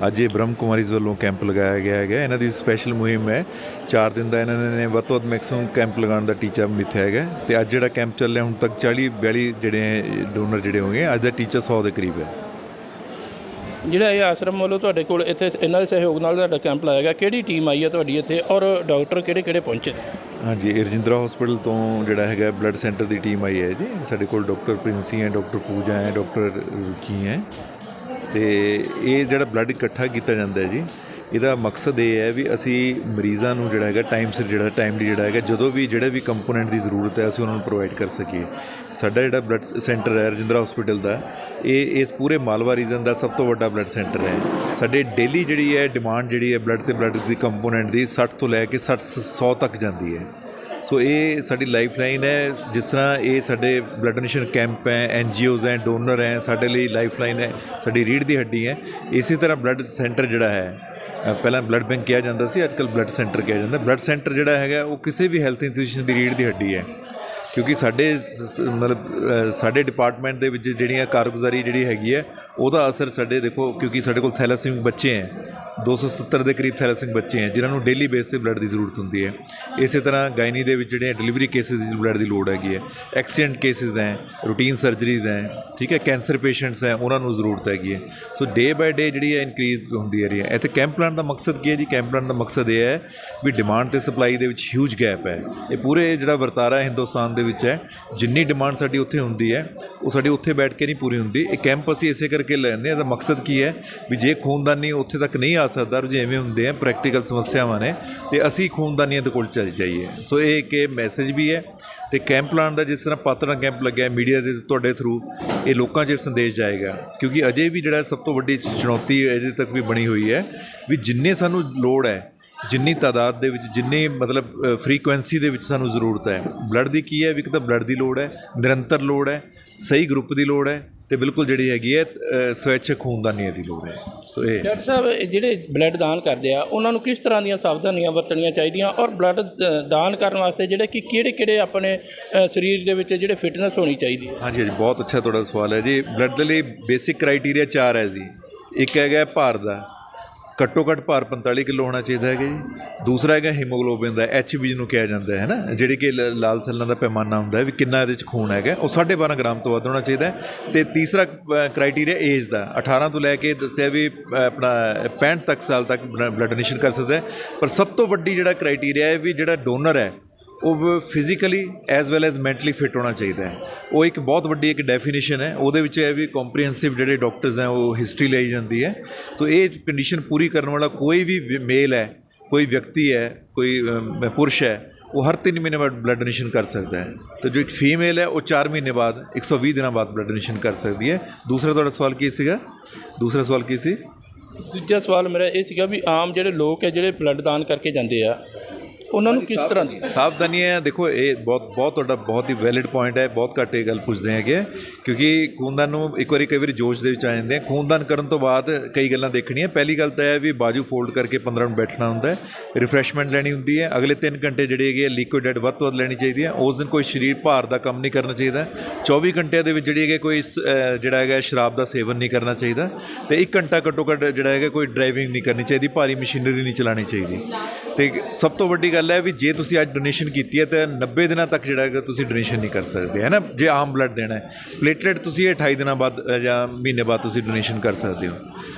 ਅੱਜ ਇਹ ਬ੍ਰਹਮ ਕੁਮਾਰੀਜ਼ ਵੱਲੋਂ ਕੈਂਪ ਲਗਾਇਆ ਗਿਆ ਹੈਗਾ ਇਹਨਾਂ ਦੀ ਸਪੈਸ਼ਲ ਮੁਹਿੰਮ ਹੈ। 4 ਦਿਨ ਦਾ ਇਹਨਾਂ ਨੇ ਵੱਧ ਤੋਂ ਵੱਧ ਮੈਕਸਿਮਮ ਕੈਂਪ ਲਗਾਉਣ ਦਾ ਟੀਚਾ ਮਿੱਥਿਆ ਹੈਗਾ ਤੇ ਅੱਜ ਜਿਹੜਾ ਕੈਂਪ ਚੱਲਿਆ ਹੁਣ ਤੱਕ 40 42 ਜਿਹੜੇ ਡੋਨਰ ਜਿਹੜੇ ਹੋਏ ਅੱਜ ਦਾ ਟੀਚਾ 100 ਦੇ ਕਰੀਬ ਹੈ। ਜਿਹੜਾ ਇਹ ਆਸ਼ਰਮ ਵੱਲੋਂ ਤੁਹਾਡੇ ਕੋਲ ਇੱਥੇ ਇਹਨਾਂ ਦੇ ਸਹਿਯੋਗ ਨਾਲ ਤੁਹਾਡਾ ਕੈਂਪ ਲਾਇਆ ਗਿਆ ਕਿਹੜੀ ਟੀਮ ਆਈ ਹੈ ਤੁਹਾਡੀ ਇੱਥੇ ਔਰ ਡਾਕਟਰ ਕਿਹੜੇ ਕਿਹੜੇ ਪਹੁੰਚੇ? ਹਾਂਜੀ ਰਜਿੰਦਰਾ ਹਸਪੀਟਲ ਤੋਂ ਜਿਹੜਾ ਹੈਗਾ ਬਲੱਡ ਸੈਂਟਰ ਦੀ ਟੀਮ ਆਈ ਹੈ ਜੀ। ਸਾਡੇ ਕੋਲ ਡਾਕਟਰ ਪ੍ਰਿੰਸੀ ਹੈ ਡਾਕਟਰ ਪੂਜਾ ਹੈ ਡਾਕਟਰ ਰੁਚੀ ਹੈ। ਤੇ ਇਹ ਜਿਹੜਾ ਬਲੱਡ ਇਕੱਠਾ ਕੀਤਾ ਜਾਂਦਾ ਹੈ ਜੀ। ਇਹਦਾ ਮਕਸਦ ਇਹ ਹੈ ਵੀ ਅਸੀਂ ਮਰੀਜ਼ਾਂ ਨੂੰ ਜਿਹੜਾ ਹੈਗਾ ਟਾਈਮ ਸਿਰ ਜਿਹੜਾ ਟਾਈਮਲੀ ਜਿਹੜਾ ਹੈਗਾ, ਜਦੋਂ ਵੀ ਜਿਹੜੇ ਵੀ ਕੰਪੋਨੈਂਟ ਦੀ ਜ਼ਰੂਰਤ ਹੈ, ਅਸੀਂ ਉਹਨਾਂ ਨੂੰ ਪ੍ਰੋਵਾਈਡ ਕਰ ਸਕੀਏ। ਸਾਡਾ ਜਿਹੜਾ ਬਲੱਡ ਸੈਂਟਰ ਹੈ, ਰਜਿੰਦਰਾ ਹਸਪੀਟਲ ਦਾ, ਇਹ, ਇਸ ਪੂਰੇ ਮਾਲਵਾ ਰੀਜਨ ਦਾ ਸਭ ਤੋਂ ਵੱਡਾ ਬਲੱਡ ਸੈਂਟਰ ਹੈ। ਸਾਡੇ ਡੇਲੀ ਜਿਹੜੀ ਹੈ ਡਿਮਾਂਡ ਜਿਹੜੀ ਹੈ ਬਲੱਡ ਤੇ ਬਲੱਡ ਦੀ ਕੰਪੋਨੈਂਟ ਦੀ 60 ਤੋਂ ਲੈ ਕੇ 60 100 ਤੱਕ ਜਾਂਦੀ ਹੈ। ਸੋ ਇਹ ਸਾਡੀ ਲਾਈਫ ਲਾਈਨ ਹੈ, ਜਿਸ ਤਰ੍ਹਾਂ ਇਹ ਸਾਡੇ ਬਲੱਡ ਡੋਨੇਸ਼ਨ ਕੈਂਪ ਹੈ ਐਨ ਜੀ ਓਜ਼ ਹੈ ਡੋਨਰ ਹੈ, ਸਾਡੇ ਲਈ ਲਾਈਫ ਲਾਈਨ ਹੈ, ਸਾਡੀ ਰੀੜ ਦੀ ਹੱਡੀ ਹੈ। ਇਸੇ ਤਰ੍ਹਾਂ ਬਲੱਡ ਸੈਂਟਰ ਜਿਹੜਾ ਹੈ ਪਹਿਲਾਂ ਬਲੱਡ ਬੈਂਕ ਕਿਹਾ ਜਾਂਦਾ ਸੀ ਅੱਜਕੱਲ ਬਲੱਡ ਸੈਂਟਰ ਕਿਹਾ ਜਾਂਦਾ। ਬਲੱਡ ਸੈਂਟਰ ਜਿਹੜਾ ਹੈਗਾ, ਉਹ ਕਿਸੇ ਵੀ ਹੈਲਥ ਇੰਸਟੀਟਿਊਸ਼ਨ ਦੀ ਰੀੜ ਦੀ ਹੱਡੀ ਹੈ। ਕਿਉਂਕਿ ਸਾਡੇ ਸ- ਮਤਲਬ ਸਾਡੇ ਡਿਪਾਰਟਮੈਂਟ ਦੇ ਵਿੱਚ ਜਿਹੜੀਆਂ ਕਾਰਗੁਜ਼ਾਰੀ ਜਿਹੜੀ ਹੈਗੀ ਹੈ, ਉਹਦਾ ਅਸਰ ਸਾਡੇ, ਦੇਖੋ, ਕਿਉਂਕਿ ਸਾਡੇ ਕੋਲ ਥੈਲਾਸੀਮਿਕ ਬੱਚੇ ਹੈ। 270 ਦੇ ਕਰੀਬ ਥੈਲਾਸੀਮਿਕ ਬੱਚੇ ਹੈ, ਜਿਨ੍ਹਾਂ ਨੂੰ ਡੇਲੀ ਬੇਸ ਤੇ ਬਲੱਡ ਦੀ ਜ਼ਰੂਰਤ ਹੁੰਦੀ ਹੈ। ਇਸੇ ਤਰ੍ਹਾਂ ਗਾਇਨੀ ਦੇ ਵਿੱਚ ਜਿਹੜੇ ਡਿਲੀਵਰੀ ਕੇਸਿਸ ਦੀ ਬਲੱਡ ਦੀ ਲੋੜ ਹੈਗੀ ਹੈ। ਐਕਸੀਡੈਂਟ ਕੇਸਿਸ ਹੈ ਰੂਟੀਨ ਸਰਜਰੀਜ਼ ਹੈ, ਠੀਕ ਹੈ ਕੈਂਸਰ ਪੇਸ਼ੈਂਟਸ ਹੈ, ਉਹਨਾਂ ਨੂੰ ਜ਼ਰੂਰਤ ਹੈਗੀ ਹੈ। ਸੋ ਡੇ ਬਾਏ ਡੇ ਜਿਹੜੀ ਹੈ ਇਨਕਰੀਜ਼ ਹੁੰਦੀ ਹੈ ਰਹੀ ਹੈ। ਇੱਥੇ ਕੈਂਪ ਪਲਾਨ ਦਾ ਮਕਸਦ ਕੀ ਹੈ ਜੀ? ਕੈਂਪ ਪਲਾਨ ਦਾ ਮਕਸਦ ਇਹ ਹੈ ਵੀ ਡਿਮਾਂਡ ਤੇ ਸਪਲਾਈ ਦੇ ਵਿੱਚ ਹਿਊਜ ਗੈਪ ਹੈ। ਇਹ ਪੂਰੇ ਜਿਹੜਾ ਵਰਤਾਰਾ ਹਿੰਦੁਸਤਾਨ ਦੇ ਵਿੱਚ ਹੈ, ਜਿੰਨੀ ਡਿਮਾਂਡ ਸਾਡੀ ਉੱਥੇ ਹੁੰਦੀ ਹੈ, ਉਹ ਸਾਡੀ ਉੱਥੇ ਬੈਠ ਕੇ ਨਹੀਂ ਪੂਰੀ ਹੁੰਦੀ। ਇਹ ਕੈਂਪ ਅਸੀਂ ਇਸੇ ਕਰਕੇ ਲੈਂਦੇ ਹਾਂ, ਇਹਦਾ ਮਕਸਦ ਕੀ ਹੈ ਵੀ ਜੇ ਖੂਨਦਾਨੀ ਉੱਥੇ ਤੱਕ ਨਹੀਂ ਆ ਸਰਦਾਰ ਜੀ ਐਵੇਂ ਹੁੰਦੇ ਆ ਪ੍ਰੈਕਟੀਕਲ ਸਮੱਸਿਆਵਾਂ ਨੇ ਤੇ ਅਸੀਂ ਖੂਨਦਾਨੀਆਂ ਦੇ ਕੋਲ ਚੱਲ ਜਾਈਏ। ਸੋ ਇਹ ਇੱਕ ਮੈਸੇਜ ਵੀ ਹੈ ਤੇ ਕੈਂਪ ਲਾਉਣ ਦਾ ਜਿਸ ਤਰ੍ਹਾਂ ਪਾਤੜਾ ਕੈਂਪ ਲੱਗਿਆ ਮੀਡੀਆ ਦੇ ਤੁਹਾਡੇ ਥਰੂ ਇਹ ਲੋਕਾਂ 'ਚ ਸੰਦੇਸ਼ ਜਾਏਗਾ। ਕਿਉਂਕਿ ਅਜੇ ਵੀ ਜਿਹੜਾ ਸਭ ਤੋਂ ਵੱਡੀ ਚੁਣੌਤੀ ਅਜੇ ਤੱਕ ਵੀ ਬਣੀ ਹੋਈ ਹੈ ਵੀ ਜਿੰਨੇ ਸਾਨੂੰ ਲੋੜ ਹੈ, ਜਿੰਨੀ ਤਾਦਾਦ ਦੇ ਵਿੱਚ, ਜਿੰਨੇ ਮਤਲਬ ਫ੍ਰੀਕੁਐਂਸੀ ਦੇ ਵਿੱਚ ਸਾਨੂੰ ਜ਼ਰੂਰਤ ਹੈ। ਬਲੱਡ ਦੀ ਕੀ ਹੈ? ਵੀ ਇੱਕ ਤਾਂ ਬਲੱਡ ਦੀ ਲੋੜ ਹੈ, ਨਿਰੰਤਰ ਲੋੜ ਹੈ, ਸਹੀ ਗਰੁੱਪ ਦੀ ਲੋੜ ਹੈ ਤੇ ਬਿਲਕੁਲ ਜਿਹੜੀ ਹੈਗੀ ਹੈ ਅ, ਸਵੈਛਕ ਖੂਨਦਾਨੀਆਂ ਦੀ ਲੋੜ ਹੈ। ਸੋ ਇਹ ਡਾਕਟਰ ਸਾਹਿਬ ਜਿਹੜੇ ਬਲੱਡ ਦਾਨ ਕਰਦੇ ਆ ਉਹਨਾਂ ਨੂੰ ਕਿਸ ਤਰ੍ਹਾਂ ਦੀਆਂ ਸਾਵਧਾਨੀਆਂ ਵਰਤਣੀਆਂ ਚਾਹੀਦੀਆਂ ਔਰ ਬਲੱਡ ਦਾਨ ਕਰਨ ਵਾਸਤੇ ਜਿਹੜੇ ਕਿ ਕਿਹੜੇ ਕਿਹੜੇ ਆਪਣੇ ਸਰੀਰ ਦੇ ਵਿੱਚ ਜਿਹੜੇ ਫਿਟਨੈਸ ਹੋਣੀ ਚਾਹੀਦੀ ਹੈ? ਹਾਂਜੀ ਹਾਂਜੀ ਬਹੁਤ ਅੱਛਾ ਤੁਹਾਡਾ ਸਵਾਲ ਹੈ ਜੀ। ਬਲੱਡ ਦੇ ਲਈ ਬੇਸਿਕ ਕ੍ਰਾਈਟੇਰੀਆ ਚਾਰ ਹੈ ਜੀ। ਇੱਕ ਹੈਗਾ ਭਾਰ ਦਾ ਘੱਟੋ ਘੱਟ ਭਾਰ 45 ਕਿਲੋ ਹੋਣਾ ਚਾਹੀਦਾ ਹੈਗਾ ਜੀ। ਦੂਸਰਾ ਹੈਗਾ ਹੀਮੋਗਲੋਬਿਨ ਦਾ ਐਚਬੀ ਜਿਹਨੂੰ ਕਿਹਾ ਜਾਂਦਾ ਹੈ ਨਾ। ਜਿਹੜੀ ਕਿ ਲ- ਲਾਲ ਸੈੱਲਾਂ ਦਾ ਪੈਮਾਨਾ ਹੁੰਦਾ ਹੈ ਵੀ ਕਿੰਨਾ ਇਹਦੇ 'ਚ ਖੂਨ ਹੈਗਾ। ਉਹ 12.5 ਗ੍ਰਾਮ ਤੋਂ ਵੱਧ ਹੋਣਾ ਚਾਹੀਦਾ ਹੈ। ਤੇ ਤੀਸਰਾ ਕ੍ਰਾਈਟੇਰੀਆ ਏਜ ਦਾ। 18 ਤੋਂ ਲੈ ਕੇ ਦੱਸਿਆ ਵੀ ਆਪਣਾ 65 ਤੱਕ ਸਾਲ ਤੱਕ ਬਲੱਡ ਡੋਨੇਸ਼ਨ ਕਰ ਸਕਦਾ ਪਰ ਸਭ ਤੋਂ ਵੱਡੀ ਜਿਹੜਾ ਕ੍ਰਾਈਟੇਰੀਆ ਹੈ ਵੀ ਜਿਹੜਾ ਡੋਨਰ ਹੈ ਉਹ physically as well as mentally fit ਹੋਣਾ ਚਾਹੀਦਾ ਹੈ। ਉਹ ਇੱਕ ਬਹੁਤ ਵੱਡੀ ਇੱਕ ਡੈਫੀਨੇਸ਼ਨ ਹੈ। ਉਹਦੇ ਵਿੱਚ ਇਹ ਵੀ ਕੰਪਰੀਹੈਂਸਿਵ ਜਿਹੜੇ ਡਾਕਟਰਸ ਹੈ, ਉਹ ਹਿਸਟਰੀ ਲਈ ਜਾਂਦੀ ਹੈ। ਸੋ ਇਹ ਕੰਡੀਸ਼ਨ ਪੂਰੀ ਕਰਨ ਵਾਲਾ ਕੋਈ ਵੀ ਮੇਲ ਹੈ, ਕੋਈ ਵਿਅਕਤੀ ਹੈ, ਕੋਈ ਪੁਰਸ਼ ਹੈ, ਉਹ ਹਰ 3 ਮਹੀਨੇ ਬਾਅਦ ਬਲੱਡ ਡੋਨੇਸ਼ਨ ਕਰ ਸਕਦਾ ਹੈ। ਤੇ ਜੋ ਇੱਕ ਫੀਮੇਲ ਹੈ, ਉਹ 4 ਮਹੀਨੇ ਬਾਅਦ 120 ਦਿਨਾਂ ਬਾਅਦ ਬਲੱਡ ਡੋਨੇਸ਼ਨ ਕਰ ਸਕਦੀ ਹੈ। ਦੂਸਰਾ ਤੁਹਾਡਾ ਸਵਾਲ ਕੀ ਸੀਗਾ? ਦੂਸਰਾ ਸਵਾਲ ਕੀ ਸੀ? ਦੂਜਾ ਸਵਾਲ ਮੇਰਾ ਇਹ ਸੀਗਾ ਵੀ ਆਮ ਜਿਹੜੇ ਲੋਕ ਹੈ, ਜਿਹੜੇ ਬਲੱਡ ਦਾਨ ਕਰਕੇ ਜਾਂਦੇ ਆ ਉਹਨਾਂ ਨੂੰ ਕਿਸ ਤਰ੍ਹਾਂ ਦੀ? ਸਾਵਧਾਨੀਆਂ ਦੇਖੋ ਇਹ ਬਹੁਤ ਬਹੁਤ ਤੁਹਾਡਾ ਬਹੁਤ ਹੀ ਵੈਲਿਡ ਪੁਆਇੰਟ ਹੈ। ਬਹੁਤ ਘੱਟ ਇਹ ਗੱਲ ਪੁੱਛਦੇ ਹੈਗੇ। ਕਿਉਂਕਿ ਖੂਨਦਾਨ ਨੂੰ ਇੱਕ ਵਾਰੀ ਕਈ ਵਾਰੀ ਜੋਸ਼ ਦੇ ਵਿੱਚ ਆ ਜਾਂਦੇ ਆ। ਖੂਨਦਾਨ ਕਰਨ ਤੋਂ ਬਾਅਦ ਕਈ ਗੱਲਾਂ ਦੇਖਣੀਆਂ। ਪਹਿਲੀ ਗੱਲ ਤਾਂ ਇਹ ਹੈ ਵੀ ਬਾਜੂ ਫੋਲਡ ਕਰਕੇ 15 ਮਿੰਟ ਬੈਠਣਾ ਹੁੰਦਾ ਹੈ। ਰਿਫਰੈਸ਼ਮੈਂਟ ਲੈਣੀ ਹੁੰਦੀ ਹੈ। ਅਗਲੇ 3 ਘੰਟੇ ਜਿਹੜੇ ਹੈਗੇ ਲਿਕੁਇਡ ਡੈਟ ਵੱਧ ਤੋਂ ਵੱਧ ਲੈਣੀ ਚਾਹੀਦੀ ਹੈ। ਉਸ ਦਿਨ ਕੋਈ ਸਰੀਰ ਭਾਰ ਦਾ ਕੰਮ ਨਹੀਂ ਕਰਨਾ ਚਾਹੀਦਾ। 24 ਘੰਟਿਆਂ ਦੇ ਵਿੱਚ ਜਿਹੜੀ ਹੈਗੇ ਕੋਈ ਜਿਹੜਾ ਹੈਗਾ ਸ਼ਰਾਬ ਦਾ ਸੇਵਨ ਨਹੀਂ ਕਰਨਾ ਚਾਹੀਦਾ। ਤੇ 1 ਘੰਟਾ ਘੱਟੋ ਘੱਟ ਜਿਹੜਾ ਹੈਗਾ ਕੋਈ ਡਰਾਈਵਿੰਗ ਨਹੀਂ ਕਰਨੀ ਚਾਹੀਦੀ। ਭਾਰੀ ਮਸ਼ੀਨਰੀ ਨਹੀਂ ਚਲਾਉਣੀ ਚਾਹੀਦੀ। ਤੇ ਸਭ ਤੋਂ ਵੱਡੀ ਗੱਲ ਹੈ ਵੀ ਜੇ ਤੁਸੀਂ ਅੱਜ ਡੋਨੇਸ਼ਨ ਕੀਤੀ ਹੈ, ਤਾਂ 90 ਦਿਨਾਂ ਤੱਕ ਜਿਹੜਾ ਹੈਗਾ ਤੁਸੀਂ ਡੋਨੇਸ਼ਨ ਨਹੀਂ ਕਰ ਸਕਦੇ, ਹੈ ਨਾ? ਜੇ ਆਮ ਬਲੱਡ ਦੇਣਾ ਹੈ। ਪਲੇਟਲੇਟ ਤੁਸੀਂ ਇਹ 28 ਦਿਨਾਂ ਬਾਅਦ ਜਾਂ ਮਹੀਨੇ ਬਾਅਦ ਤੁਸੀਂ ਡੋਨੇਸ਼ਨ ਕਰ ਸਕਦੇ ਹੋ।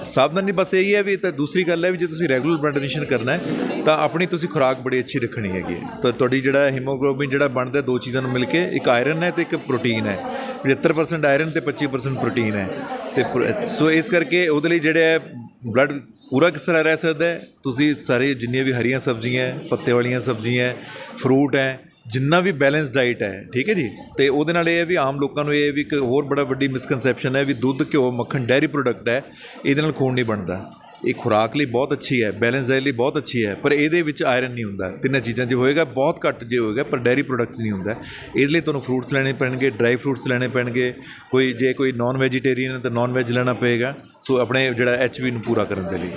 ਸਾਵਧਾਨੀ ਬਸ ਇਹੀ ਹੈ ਵੀ ਤਾਂ ਦੂਸਰੀ ਗੱਲ ਹੈ ਵੀ ਜੇ ਤੁਸੀਂ ਰੈਗੂਲਰ ਬਲੱਡ ਡੋਨੇਸ਼ਨ ਕਰਨਾ ਹੈ, ਤਾਂ ਆਪਣੀ ਤੁਸੀਂ ਖੁਰਾਕ ਬੜੀ ਅੱਛੀ ਰੱਖਣੀ ਹੈਗੀ ਹੈ। ਤਾਂ ਤੁਹਾਡੀ ਜਿਹੜਾ ਹੀਮੋਗਲੋਬਿਨ ਜਿਹੜਾ ਬਣਦਾ, ਦੋ ਚੀਜ਼ਾਂ ਨੂੰ ਮਿਲ ਕੇ ਇੱਕ ਆਇਰਨ ਹੈ ਤੇ ਇੱਕ ਪ੍ਰੋਟੀਨ ਹੈ। 75% ਆਇਰਨ ਤੇ 25% ਪ੍ਰੋਟੀਨ ਹੈ। ਤੇ ਪ੍ਰੋ- ਸੋ ਇਸ ਕਰਕੇ ਉਹਦੇ ਲਈ ਜਿਹੜੇ ਹੈ ਬਲੱਡ ਪੂਰਾ ਕਿਸ ਤਰ੍ਹਾਂ ਰਹਿ ਸਕਦਾ ਹੈ? ਤੁਸੀਂ ਸਾਰੇ ਜਿੰਨੀਆਂ ਵੀ ਹਰੀਆਂ ਸਬਜ਼ੀਆਂ ਹੈ, ਪੱਤੇ ਵਾਲੀਆਂ ਸਬਜ਼ੀਆਂ ਹੈ ਫਰੂਟ ਹੈ, ਜਿੰਨਾ ਵੀ ਬੈਲੈਂਸ ਡਾਈਟ ਹੈ, ਠੀਕ ਹੈ ਜੀ? ਤੇ ਉਹਦੇ ਨਾਲ ਇਹ ਹੈ ਵੀ ਆਮ ਲੋਕਾਂ ਨੂੰ ਇਹ ਵੀ ਇੱਕ ਹੋਰ ਬੜਾ ਵੱਡੀ ਮਿਸਕਨਸੈਪਸ਼ਨ ਹੈ ਵੀ ਦੁੱਧ, ਘਿਓ, ਮੱਖਣ ਡੈਰੀ ਪ੍ਰੋਡਕਟ ਹੈ, ਇਹਦੇ ਨਾਲ ਖੂਨ ਨਹੀਂ ਬਣਦਾ। ਇਹ ਖੁਰਾਕ ਲਈ ਬਹੁਤ ਅੱਛੀ ਹੈ ਬੈਲੈਂਸ ਡਾਈਟ ਲਈ ਬਹੁਤ ਅੱਛੀ ਹੈ, ਪਰ ਇਹਦੇ ਵਿੱਚ ਆਇਰਨ ਨਹੀਂ ਹੁੰਦਾ। ਤਿੰਨਾਂ ਚੀਜ਼ਾਂ 'ਚ ਹੋਏਗਾ, ਬਹੁਤ ਘੱਟ ਜੇ ਹੋਏਗਾ, ਪਰ ਡੈਰੀ ਪ੍ਰੋਡਕਟਸ ਨਹੀਂ ਹੁੰਦਾ। ਇਹਦੇ ਲਈ ਤੁਹਾਨੂੰ ਫਰੂਟਸ ਲੈਣੇ ਪੈਣਗੇ ਡਰਾਈ ਫਰੂਟਸ ਲੈਣੇ ਪੈਣਗੇ। ਕੋਈ ਜੇ ਕੋਈ ਨਾਨ ਵੈਜੀਟੇਰੀਅਨ ਹੈ ਤਾਂ ਨਾਨ ਵੈਜ ਲੈਣਾ ਪਏਗਾ। ਸੋ ਆਪਣੇ ਜਿਹੜਾ ਐਚਬੀ ਨੂੰ ਪੂਰਾ ਕਰਨ ਦੇ ਲਈ।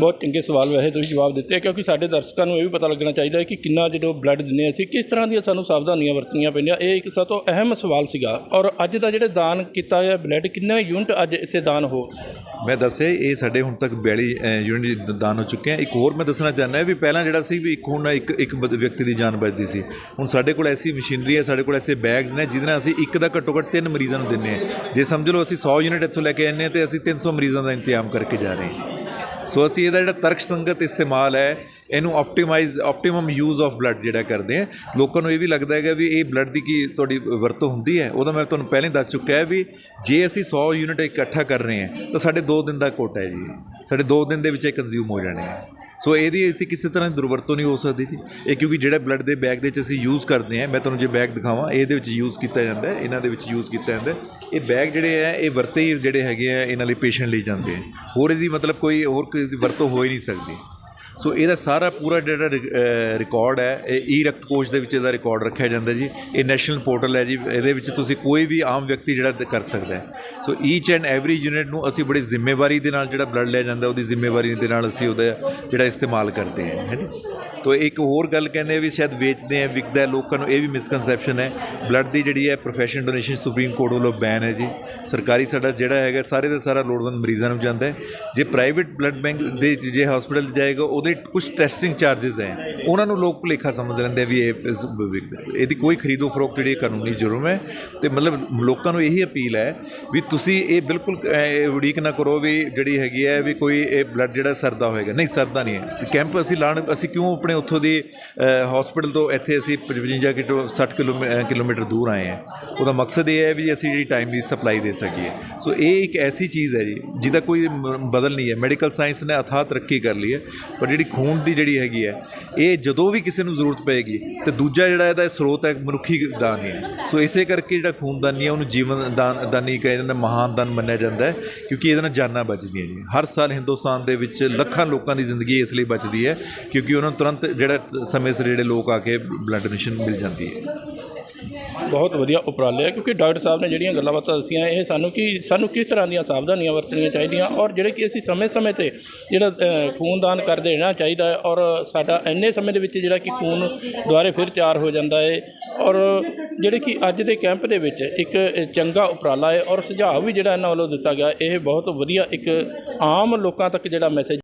ਬਹੁਤ ਚੰਗੇ ਸਵਾਲ ਵੈਸੇ ਤੁਸੀਂ ਜਵਾਬ ਦਿੱਤੇ ਕਿਉਂਕਿ ਸਾਡੇ ਦਰਸ਼ਕਾਂ ਨੂੰ ਇਹ ਵੀ ਪਤਾ ਲੱਗਣਾ ਚਾਹੀਦਾ ਹੈ ਕਿ ਕਿੰਨਾ ਜਦੋਂ ਬਲੱਡ ਦਿੰਦੇ ਹਾਂ ਅਸੀਂ, ਕਿਸ ਤਰ੍ਹਾਂ ਦੀਆਂ ਸਾਨੂੰ ਸਾਵਧਾਨੀਆਂ ਵਰਤਣੀਆਂ ਪੈਂਦੀਆਂ। ਇਹ ਇੱਕ ਸਭ ਤੋਂ ਅਹਿਮ ਸਵਾਲ ਸੀਗਾ। ਔਰ ਅੱਜ ਦਾ ਜਿਹੜੇ ਦਾਨ ਕੀਤਾ ਗਿਆ ਬਲੱਡ ਕਿੰਨਾ ਯੂਨਿਟ ਅੱਜ ਇੱਥੇ ਦਾਨ ਹੋ? ਮੈਂ ਦੱਸਿਆ ਇਹ ਸਾਡੇ ਹੁਣ ਤੱਕ 42 ਯੂਨਿਟ ਦਾਨ ਹੋ ਚੁੱਕੇ ਆ। ਇੱਕ ਹੋਰ ਮੈਂ ਦੱਸਣਾ ਚਾਹੁੰਦਾ ਵੀ ਪਹਿਲਾਂ ਜਿਹੜਾ ਸੀ ਵੀ ਇੱਕ ਹੁਣ ਇੱਕ ਇੱਕ ਬਦ- ਵਿਅਕਤੀ ਦੀ ਜਾਨ ਬਚਦੀ ਸੀ। ਹੁਣ ਸਾਡੇ ਕੋਲ ਐਸੀ ਮਸ਼ੀਨਰੀ ਹੈ, ਸਾਡੇ ਕੋਲ ਐਸੇ ਬੈਗਸ ਨੇ, ਜਿਹਦੇ ਨਾਲ ਅਸੀਂ ਇੱਕ ਦਾ ਘੱਟੋ ਘੱਟ ਤਿੰਨ ਮਰੀਜ਼ਾਂ ਨੂੰ ਦਿੰਨੇ ਆ। ਜੇ ਸਮਝ ਲਓ ਅਸੀਂ 100 ਯੂਨਿਟ ਇੱਥੋਂ ਲੈ ਕੇ ਆਉਂਦੇ ਹਾਂ ਤੇ ਅਸੀਂ 300 ਮਰੀਜ਼ਾਂ ਦਾ ਇੰਤਜ਼ਾਮ ਕਰਕੇ ਜਾ ਰਹੇ ਹਾਂ। ਸੋ ਅਸੀਂ ਇਹਦਾ ਜਿਹੜਾ ਤਰਕਸੰਗਤ ਇਸਤੇਮਾਲ ਹੈ, ਇਹਨੂੰ optimise optimum use of blood ਜਿਹੜਾ ਕਰਦੇ ਆ ਲੋਕਾਂ ਨੂੰ ਇਹ ਵੀ ਲੱਗਦਾ ਹੈਗਾ ਵੀ ਇਹ ਬਲੱਡ ਦੀ ਕੀ ਤੁਹਾਡੀ ਵਰਤੋਂ ਹੁੰਦੀ ਹੈ। ਉਹਦਾ ਮੈਂ ਤੁਹਾਨੂੰ ਪਹਿਲਾਂ ਹੀ ਦੱਸ ਚੁੱਕਾ ਹੈ ਵੀ ਜੇ ਅਸੀਂ 100 ਯੂਨਿਟ ਇਕੱਠਾ ਕਰ ਰਹੇ ਹਾਂ, ਤਾਂ ਸਾਡੇ 2 ਦਿਨ ਦਾ ਕੋਟਾ ਹੈ ਜੀ। ਸਾਡੇ 2 ਦਿਨ ਦੇ ਵਿੱਚ ਇਹ ਕੰਜ਼ਿਊਮ ਹੋ ਜਾਣੇ ਆ। ਸੋ ਇਹਦੀ ਇਸ ਦੀ ਕਿਸੇ ਤਰ੍ਹਾਂ ਦੀ ਦੁਰਵਰਤੋਂ ਨਹੀਂ ਹੋ ਸਕਦੀ ਜੀ। ਇਹ ਕਿਉਂਕਿ ਜਿਹੜਾ ਬਲੱਡ ਦੇ ਬੈਗ ਦੇ ਵਿੱਚ ਅਸੀਂ ਯੂਜ਼ ਕਰਦੇ ਹਾਂ, ਮੈਂ ਤੁਹਾਨੂੰ ਜੇ ਬੈਗ ਦਿਖਾਵਾਂ, ਇਹਦੇ ਵਿੱਚ ਯੂਜ਼ ਕੀਤਾ ਜਾਂਦਾ ਹੈ, ਇਹਨਾਂ ਦੇ ਵਿੱਚ ਯੂਜ਼ ਕੀਤਾ ਜਾਂਦਾ ਇਹ ਬੈਗ ਜਿਹੜੇ ਹੈ, ਇਹ ਵਰਤੇ ਹੀ ਜਿਹੜੇ ਹੈਗੇ ਆ ਇਹਨਾਂ ਲਈ ਪੇਸ਼ੈਂਟ ਲਈ ਜਾਂਦੇ ਆ ਹੋਰ ਇਹਦੀ ਮਤਲਬ ਕੋਈ ਹੋਰ ਦੀ ਵਰਤੋਂ ਹੋ ਹੀ ਨਹੀਂ ਸਕਦੀ। ਸੋ ਇਹਦਾ ਸਾਰਾ ਪੂਰਾ ਜਿਹੜਾ ਰਿਕਾਰਡ ਹੈ, ਇਹ ਈ ਰਕਤ ਕੋਸ਼ ਦੇ ਵਿੱਚ ਇਹਦਾ ਰਿਕਾਰਡ ਰੱਖਿਆ ਜਾਂਦਾ ਜੀ। ਇਹ ਨੈਸ਼ਨਲ ਪੋਰਟਲ ਹੈ ਜੀ। ਇਹਦੇ ਵਿੱਚ ਤੁਸੀਂ ਕੋਈ ਵੀ ਆਮ ਵਿਅਕਤੀ ਜਿਹੜਾ ਕਰ ਸਕਦਾ ਹੈ। So each and every unit ਨੂੰ ਅਸੀਂ ਬੜੀ ਜ਼ਿੰਮੇਵਾਰੀ ਦੇ ਨਾਲ ਜਿਹੜਾ ਬਲੱਡ ਲਿਆ ਜਾਂਦਾ, ਉਹਦੀ ਜ਼ਿੰਮੇਵਾਰੀ ਦੇ ਨਾਲ ਅਸੀਂ ਉਹਦਾ ਜਿਹੜਾ ਇਸਤੇਮਾਲ ਕਰਦੇ ਹਾਂ, ਹੈ ਜੀ। ਤੋ ਇੱਕ ਹੋਰ ਗੱਲ ਕਹਿੰਦੇ ਵੀ ਸ਼ਾਇਦ ਵੇਚਦੇ ਆ, ਵਿਕਦਾ ਲੋਕਾਂ ਨੂੰ ਇਹ ਵੀ ਮਿਸਕਨਸੈਪਸ਼ਨ ਹੈ ਬਲੱਡ ਦੀ ਜਿਹੜੀ ਹੈ ਪ੍ਰੋਫੈਸ਼ਨ ਡੋਨੇਸ਼ਨ ਸੁਪਰੀਮ ਕੋਰਟ ਵੱਲੋਂ ਬੈਨ ਹੈ ਜੀ। ਸਰਕਾਰੀ ਸਾਡਾ ਜਿਹੜਾ ਹੈਗਾ, ਸਾਰੇ ਦਾ ਸਾਰਾ ਲੋੜਵੰਦ ਮਰੀਜ਼ਾਂ ਨੂੰ ਜਾਂਦਾ ਹੈ। ਜੇ ਪ੍ਰਾਈਵੇਟ ਬਲੱਡ ਬੈਂਕ ਦੇ, ਜੇ ਹਸਪੀਟਲ ਜਾਏਗਾ ਉਹ ਉਹਦੇ ਕੁਝ ਟੈਸਟਿੰਗ ਚਾਰजेस ਹੈ। ਉਹਨਾਂ ਨੂੰ ਲੋਕ ਭੁਲੇਖਾ ਸਮਝ ਲੈਂਦੇ ਆ ਵੀ ਇਹ ਇਹਦੀ ਕੋਈ ਖਰੀਦੋ ਫਰੋਖਤ ਜਿਹੜੀ ਕਾਨੂੰਨੀ ਜੁਰਮ ਹੈ ਤੇ ਮਤਲਬ ਲੋਕਾਂ ਨੂੰ ਇਹੀ ਅਪੀਲ ਹੈ ਵੀ ਤੁਸੀਂ ਇਹ ਬਿਲਕੁਲ ਉਡੀਕ ਨਾ ਕਰੋ ਵੀ ਜਿਹੜੀ ਹੈਗੀ ਹੈ ਵੀ ਕੋਈ ਇਹ ਬਲੱਡ ਜਿਹੜਾ ਸਰਦਾ ਹੋਏਗਾ। ਨਹੀਂ, ਸਰਦਾ ਨਹੀਂ ਹੈ। ਕੈਂਪ ਅਸੀਂ ਲਾਣ, ਅਸੀਂ ਕਿਉਂ ਆਪਣੇ ਉੱਥੋਂ ਦੀ ਹਸਪੀਟਲ ਤੋਂ ਇੱਥੇ ਅਸੀਂ 55 ਕਿਲੋ 60 ਕਿਲੋਮੀ- ਕਿਲੋਮੀਟਰ ਦੂਰ ਆਏ ਹਾਂ। ਉਹਦਾ ਮਕਸਦ ਇਹ ਹੈ ਵੀ ਅਸੀਂ ਜਿਹੜੀ ਟਾਈਮ ਦੀ ਸਪਲਾਈ ਦੇ ਸਕੀਏ। ਸੋ ਇਹ ਇੱਕ ਐਸੀ ਚੀਜ਼ ਹੈ ਜੀ, ਜਿਹਦਾ ਕੋਈ ਬਦਲ ਨਹੀਂ ਹੈ। ਮੈਡੀਕਲ ਸਾਇੰਸ ਨੇ ਅਥਾਹ ਤਰੱਕੀ ਕਰ ਲਈ ਹੈ, ਪਰ ਜਿਹੜੀ ਖੂਨ ਦੀ ਜਿਹੜੀ ਹੈਗੀ ਹੈ, ਇਹ ਜਦੋਂ ਵੀ ਕਿਸੇ ਨੂੰ ਜ਼ਰੂਰਤ ਪਏਗੀ ਤੇ ਦੂਜਾ ਜਿਹੜਾ ਇਹਦਾ ਸਰੋਤ ਹੈ ਮਨੁੱਖੀ ਦਾਨ ਹੈ ਸੋ ਇਸੇ ਕਰਕੇ ਜਿਹੜਾ ਖੂਨਦਾਨੀ ਹੈ, ਉਹਨੂੰ ਜੀਵਨ ਦਾਨ, ਦਾਨੀ ਕਿਹਾ ਜਾਂਦਾ, ਮਹਾਨ ਦਾਨ ਮੰਨਿਆ ਜਾਂਦਾ ਹੈ, ਕਿਉਂਕਿ ਇਹਦੇ ਨਾਲ ਜਾਨਾਂ ਬਚਦੀਆਂ ਜੀ। ਹਰ ਸਾਲ ਹਿੰਦੁਸਤਾਨ ਦੇ ਵਿੱਚ ਲੱਖਾਂ ਲੋਕਾਂ ਦੀ ਜ਼ਿੰਦਗੀ ਇਸ ਲਈ ਬਚਦੀ ਹੈ, ਕਿਉਂਕਿ ਉਹਨਾਂ ਨੂੰ ਤੁਰੰਤ ਜਿਹੜਾ ਸਮੇਂ ਸਿਰ ਜਿਹੜੇ ਲੋਕ ਆ ਕੇ ਬਲੱਡ ਡੋਨੇਸ਼ਨ ਮਿਲ ਜਾਂਦੀ ਹੈ। ਬਹੁਤ ਵਧੀਆ ਉਪਰਾਲੇ ਹੈ ਕਿਉਂਕਿ ਡਾਕਟਰ ਸਾਹਿਬ ਨੇ ਜਿਹੜੀਆਂ ਗੱਲਾਂ ਬਾਤਾਂ ਦੱਸੀਆਂ ਇਹ ਸਾਨੂੰ ਕਿ ਸਾਨੂੰ ਕਿਸ ਤਰ੍ਹਾਂ ਦੀਆਂ ਸਾਵਧਾਨੀਆਂ ਵਰਤਣੀਆਂ ਚਾਹੀਦੀਆਂ ਔਰ ਜਿਹੜੇ ਕਿ ਅਸੀਂ ਸਮੇਂ-ਸਮੇਂ ਤੇ ਜਿਹੜਾ ਅ, ਖੂਨਦਾਨ ਕਰਦੇ ਰਹਿਣਾ ਚਾਹੀਦਾ ਹੈ ਔਰ ਸਾਡਾ ਇੰਨੇ ਸਮੇਂ ਦੇ ਵਿੱਚ ਜਿਹੜਾ ਕਿ ਖੂਨ ਦੁਬਾਰੇ ਫਿਰ ਤਿਆਰ ਹੋ ਜਾਂਦਾ ਹੈ ਔਰ ਜਿਹੜੇ ਕਿ ਅੱਜ ਦੇ ਕੈਂਪ ਦੇ ਵਿੱਚ ਇੱਕ ਚੰਗਾ ਉਪਰਾਲਾ ਹੈ ਔਰ ਸੁਝਾਅ ਵੀ ਜਿਹੜਾ ਇਹਨਾਂ ਵੱਲੋਂ ਦਿੱਤਾ ਗਿਆ ਇਹ ਬਹੁਤ ਵਧੀਆ ਇੱਕ ਆਮ ਲੋਕਾਂ ਤੱਕ ਜਿਹੜਾ ਮੈਸੇਜ